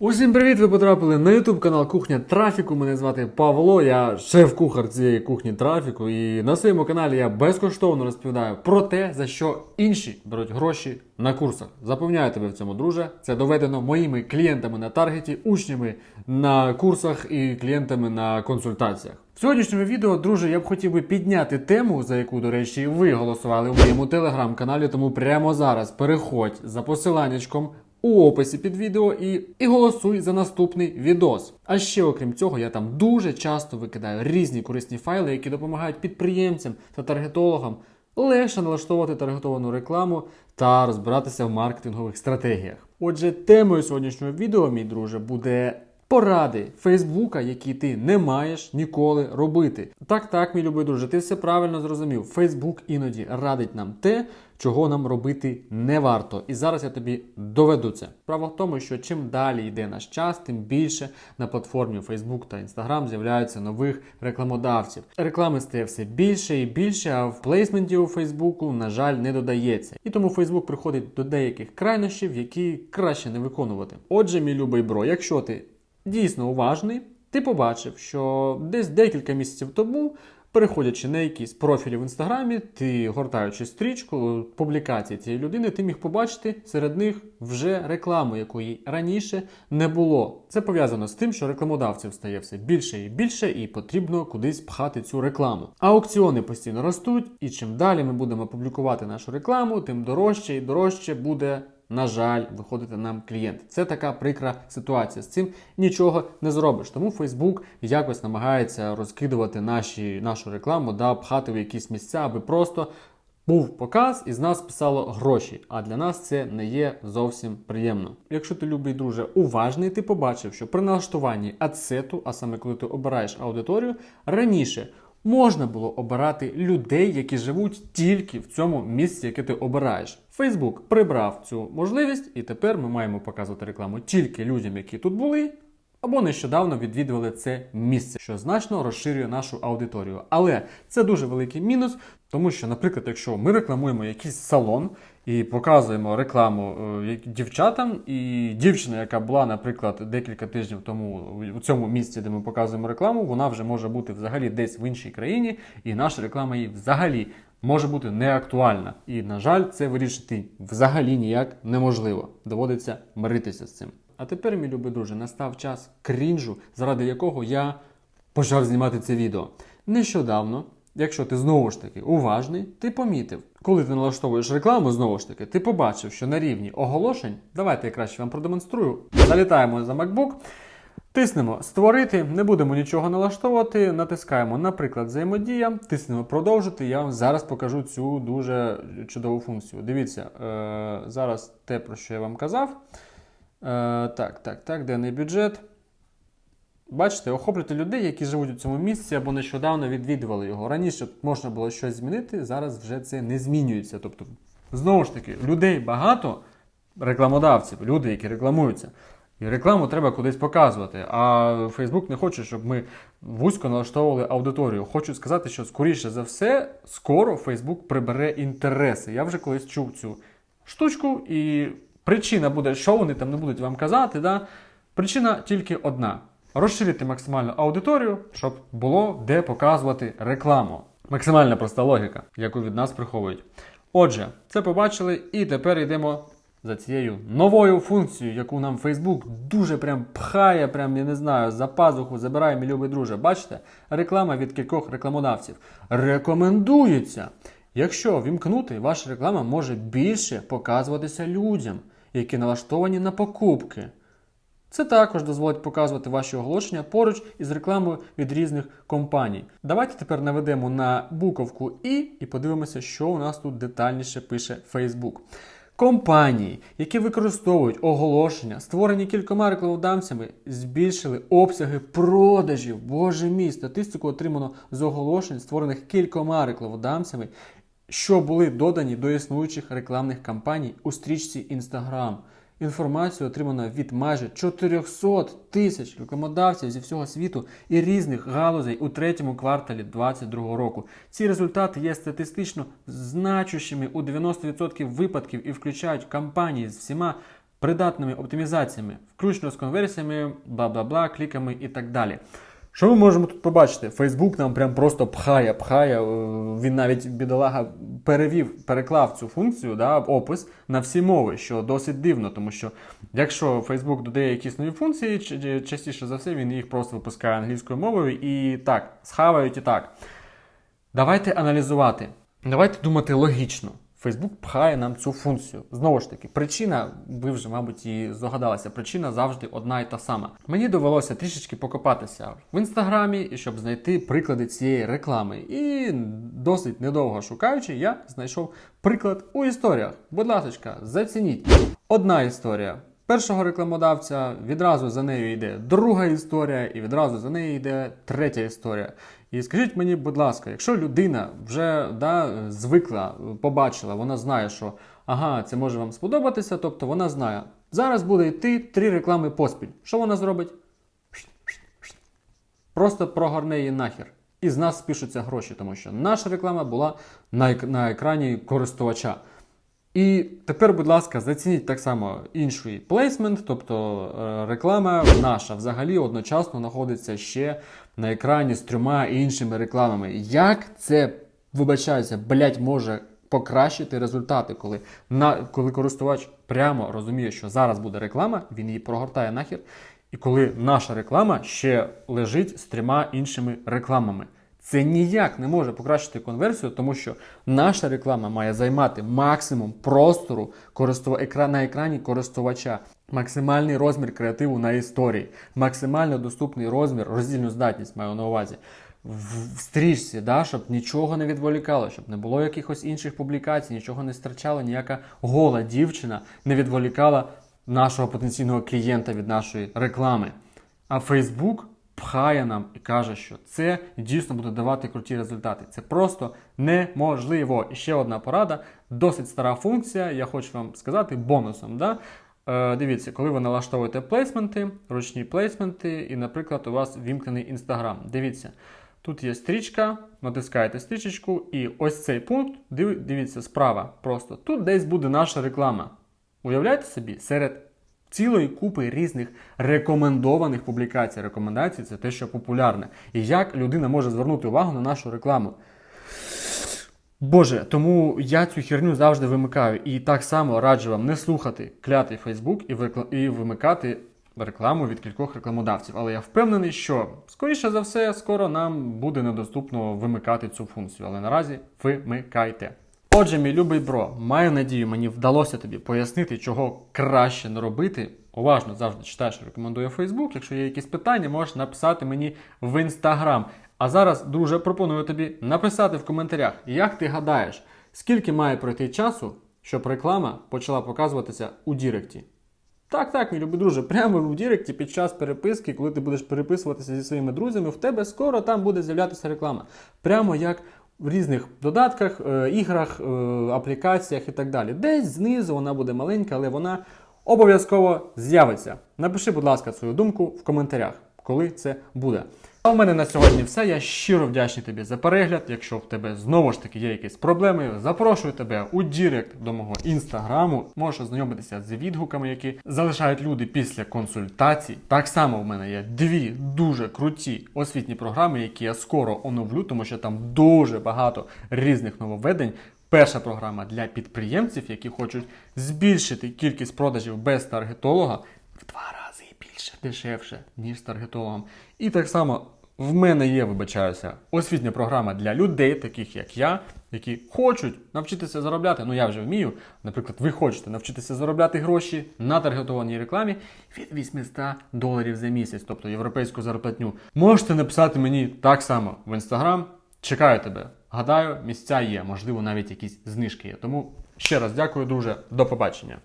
Усім привіт! Ви потрапили на YouTube канал Кухня Трафіку. Мене звати Павло, я шеф-кухар цієї кухні трафіку. І на своєму каналі я безкоштовно розповідаю про те, за що інші беруть гроші на курсах. Запевняю тебе в цьому, друже. Це доведено моїми клієнтами на таргеті, учнями на курсах і клієнтами на консультаціях. В сьогоднішньому відео, друже, я б хотів би підняти тему, за яку, до речі, ви голосували в моєму телеграм-каналі. Тому прямо зараз переходь за посиланнячком у описі під відео і, і голосуй за наступний відос. А ще, окрім цього, я там дуже часто викидаю різні корисні файли, які допомагають підприємцям та таргетологам легше налаштовувати таргетовану рекламу та розбиратися в маркетингових стратегіях. Отже, темою сьогоднішнього відео, мій друже, буде поради Фейсбука, які ти не маєш ніколи робити. Так, так, мій любий друже, ти все правильно зрозумів. Фейсбук іноді радить нам те, чого нам робити не варто. І зараз я тобі доведу це. Справа в тому, що чим далі йде наш час, тим більше на платформі Facebook та Instagram з'являються нових рекламодавців. Реклами стає все більше і більше, а в плейсменті у Фейсбуку, на жаль, не додається. І тому Facebook приходить до деяких крайнощів, які краще не виконувати. Отже, мій любий бро, якщо ти дійсно уважний, ти побачив, що десь декілька місяців тому, переходячи на якісь профілі в інстаграмі, ти гортаючи стрічку публікації цієї людини, ти міг побачити серед них вже рекламу, якої раніше не було. Це пов'язано з тим, що рекламодавців стає все більше і більше, і потрібно кудись пхати цю рекламу. Аукціони постійно ростуть, і чим далі ми будемо публікувати нашу рекламу, тим дорожче і дорожче буде на жаль, виходити нам клієнт. Це така прикра ситуація. З цим нічого не зробиш. Тому Facebook якось намагається розкидувати наші, нашу рекламу, да, пхати в якісь місця, аби просто був показ і з нас писало гроші. А для нас це не є зовсім приємно. Якщо ти любий друже уважний, ти побачив, що при налаштуванні адсету, а саме коли ти обираєш аудиторію, раніше. Можна було обирати людей, які живуть тільки в цьому місці, яке ти обираєш. Фейсбук прибрав цю можливість, і тепер ми маємо показувати рекламу тільки людям, які тут були, або нещодавно відвідували це місце, що значно розширює нашу аудиторію. Але це дуже великий мінус, тому що, наприклад, якщо ми рекламуємо якийсь салон і показуємо рекламу е, дівчатам, і дівчина, яка була, наприклад, декілька тижнів тому у цьому місці, де ми показуємо рекламу, вона вже може бути взагалі десь в іншій країні, і наша реклама їй взагалі. Може бути неактуальна, і на жаль, це вирішити взагалі ніяк неможливо. Доводиться миритися з цим. А тепер, мій любий друже, настав час крінжу, заради якого я почав знімати це відео. Нещодавно, якщо ти знову ж таки уважний, ти помітив, коли ти налаштовуєш рекламу, знову ж таки, ти побачив, що на рівні оголошень, давайте я краще вам продемонструю. Залітаємо за MacBook. Тиснемо створити, не будемо нічого налаштовувати. Натискаємо, наприклад, взаємодія, тиснемо продовжити. Я вам зараз покажу цю дуже чудову функцію. Дивіться, е, зараз те, про що я вам казав. Е, так, так, так, денний бюджет. Бачите, охоплюйте людей, які живуть у цьому місці або нещодавно відвідували його. Раніше можна було щось змінити, зараз вже це не змінюється. Тобто, знову ж таки, людей багато, рекламодавців, люди, які рекламуються. І рекламу треба кудись показувати. А Facebook не хоче, щоб ми вузько налаштовували аудиторію. Хочу сказати, що скоріше за все, скоро Facebook прибере інтереси. Я вже колись чув цю штучку, і причина буде, що вони там не будуть вам казати. Да? Причина тільки одна: розширити максимальну аудиторію, щоб було де показувати рекламу. Максимальна проста логіка, яку від нас приховують. Отже, це побачили, і тепер йдемо за цією новою функцією, яку нам Facebook дуже прям пхає, прям, я не знаю, за пазуху забирає, мій любий друже. Бачите? Реклама від кількох рекламодавців. Рекомендується. Якщо вімкнути, ваша реклама може більше показуватися людям, які налаштовані на покупки. Це також дозволить показувати ваші оголошення поруч із рекламою від різних компаній. Давайте тепер наведемо на буковку І і подивимося, що у нас тут детальніше пише Facebook. Компанії, які використовують оголошення, створені кількома рекламодавцями, збільшили обсяги продажів. Боже мій, статистику отримано з оголошень, створених кількома рекламодавцями, що були додані до існуючих рекламних кампаній у стрічці Instagram. Інформацію отримано від майже 400 тисяч рекламодавців зі всього світу і різних галузей у третьому кварталі 2022 року. Ці результати є статистично значущими у 90% випадків і включають кампанії з всіма придатними оптимізаціями, включно з конверсіями, бла-бла-бла, кліками і так далі. Що ми можемо тут побачити? Фейсбук нам прям просто пхає, пхає. е, Він навіть бідолага перевів, переклав цю функцію, да, опис на всі мови, що досить дивно, тому що якщо Фейсбук додає якісь нові функції, частіше за все він їх просто випускає англійською мовою і так, схавають і так. Давайте аналізувати. Давайте думати логічно. Фейсбук пхає нам цю функцію. Знову ж таки, причина, ви вже, мабуть, і здогадалися, причина завжди одна і та сама. Мені довелося трішечки покопатися в інстаграмі, щоб знайти приклади цієї реклами. І досить недовго шукаючи, я знайшов приклад у історіях. Будь ласка, зацініть. Одна історія. Першого рекламодавця відразу за нею йде друга історія, і відразу за нею йде третя історія. І скажіть мені, будь ласка, якщо людина вже да, звикла, побачила, вона знає, що ага, це може вам сподобатися, тобто вона знає, зараз буде йти три реклами поспіль. Що вона зробить? Просто прогорне її нахер. І з нас спишуться гроші, тому що наша реклама була на, ек- на екрані користувача. І тепер, будь ласка, зацініть так само інший плейсмент, тобто е, реклама наша взагалі одночасно знаходиться ще на екрані з трьома іншими рекламами. Як це, вибачаюся, блять, може покращити результати, коли, на, коли користувач прямо розуміє, що зараз буде реклама, він її прогортає нахер, і коли наша реклама ще лежить з трьома іншими рекламами. Це ніяк не може покращити конверсію, тому що наша реклама має займати максимум простору на екрані користувача, максимальний розмір креативу на історії, максимально доступний розмір, роздільну здатність маю на увазі. В стрічці, да, щоб нічого не відволікало, щоб не було якихось інших публікацій, нічого не стирчало, ніяка гола дівчина не відволікала нашого потенційного клієнта від нашої реклами. А Facebook пхає нам і каже, що це дійсно буде давати круті результати. Це просто неможливо. І ще одна порада, досить стара функція. Я хочу вам сказати бонусом. Да? Е, дивіться, коли ви налаштовуєте плейсменти, ручні плейсменти, і, наприклад, у вас вімкнений Instagram. Дивіться, тут є стрічка, натискаєте стрічечку, і ось цей пункт, див- дивіться, справа просто. Тут десь буде наша реклама. Уявляєте собі, серед цілої купи різних рекомендованих публікацій. Рекомендації це те, що популярне. І як людина може звернути увагу на нашу рекламу. Боже, тому я цю херню завжди вимикаю. І так само раджу вам не слухати клятий Facebook і, викла- і вимикати рекламу від кількох рекламодавців. Але я впевнений, що скоріше за все, скоро нам буде недоступно вимикати цю функцію. Але наразі вимикайте. Отже, мій любий бро, маю надію, мені вдалося тобі пояснити, чого краще не робити. Уважно завжди читаєш, рекомендую Facebook. Якщо є якісь питання, можеш написати мені в Instagram. А зараз, друже, пропоную тобі написати в коментарях, як ти гадаєш, скільки має пройти часу, щоб реклама почала показуватися у Діректі. Так, так, мій любий друже, прямо в Діректі під час переписки, коли ти будеш переписуватися зі своїми друзями, в тебе скоро там буде з'являтися реклама. Прямо як в різних додатках, е, іграх, е, аплікаціях і так далі. Десь знизу вона буде маленька, але вона обов'язково з'явиться. Напиши, будь ласка, свою думку в коментарях, коли це буде. А у мене на сьогодні все. Я щиро вдячний тобі за перегляд. Якщо в тебе знову ж таки є якісь проблеми, запрошую тебе у Дірект до мого інстаграму. Можеш ознайомитися з відгуками, які залишають люди після консультацій. Так само в мене є дві дуже круті освітні програми, які я скоро оновлю, тому що там дуже багато різних нововведень. Перша програма для підприємців, які хочуть збільшити кількість продажів без таргетолога в два рази більше дешевше, ніж таргетологом. І так само в мене є, вибачаюся, освітня програма для людей, таких як я, які хочуть навчитися заробляти. Ну я вже вмію. Наприклад, ви хочете навчитися заробляти гроші на таргетованій рекламі від 800 доларів за місяць, тобто європейську зарплатню. Можете написати мені так само в інстаграм. Чекаю тебе. Гадаю, місця є, можливо, навіть якісь знижки є. Тому ще раз дякую, друже. До побачення.